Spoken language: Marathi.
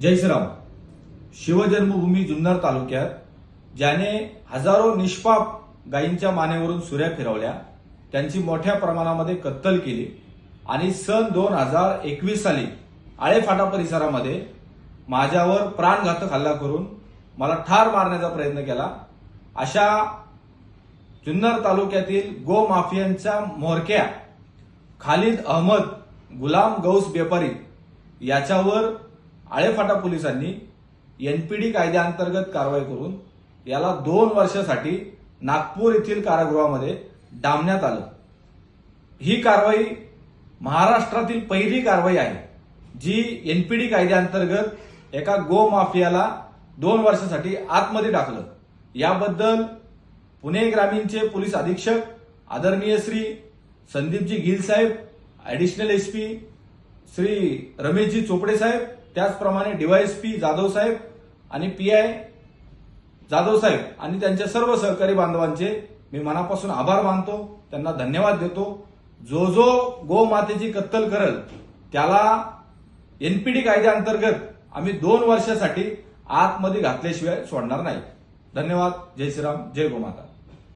जय श्रीराम. शिवजन्मभूमी जुन्नर तालुक्यात ज्याने हजारो निष्पाप गायींच्या मानेवरून सुऱ्या फिरवल्या त्यांची मोठ्या प्रमाणामध्ये कत्तल केली आणि सन दोन हजार एकवीस साली आळेफाटा परिसरामध्ये माझ्यावर प्राणघातक हल्ला करून मला ठार मारण्याचा प्रयत्न केला. अशा जुन्नर तालुक्यातील गो माफियांच्या म्होरक्या खालिद अहमद गुलाम गौस बेपारी याच्यावर आळेफाटा पोलिसांनी एनपीडी कायद्याअंतर्गत कारवाई करून याला दोन वर्षासाठी नागपूर येथील कारागृहामध्ये डांबण्यात आलं. ही कारवाई महाराष्ट्रातील पहिली कारवाई आहे जी एनपीडी कायद्याअंतर्गत एका गो माफियाला दोन वर्षासाठी आतमध्ये टाकलं. याबद्दल पुणे ग्रामीणचे पोलीस अधीक्षक आदरणीय श्री संदीपजी गिल साहेब एस पी श्री रमेशजी चोपडे साहेब त्याचप्रमाणे डीवायएसपी जाधव साहेब आणि पी आय जाधव साहेब आणि त्यांच्या सर्व सहकारी बांधवांचे मी मनापासून आभार मानतो. त्यांना धन्यवाद देतो. जो जो गोमातेची कत्तल करल त्याला एनपीडी कायद्याअंतर्गत आम्ही दोन वर्षासाठी आतमध्ये घातल्याशिवाय सोडणार नाही. धन्यवाद. जय श्रीराम. जय गोमाता.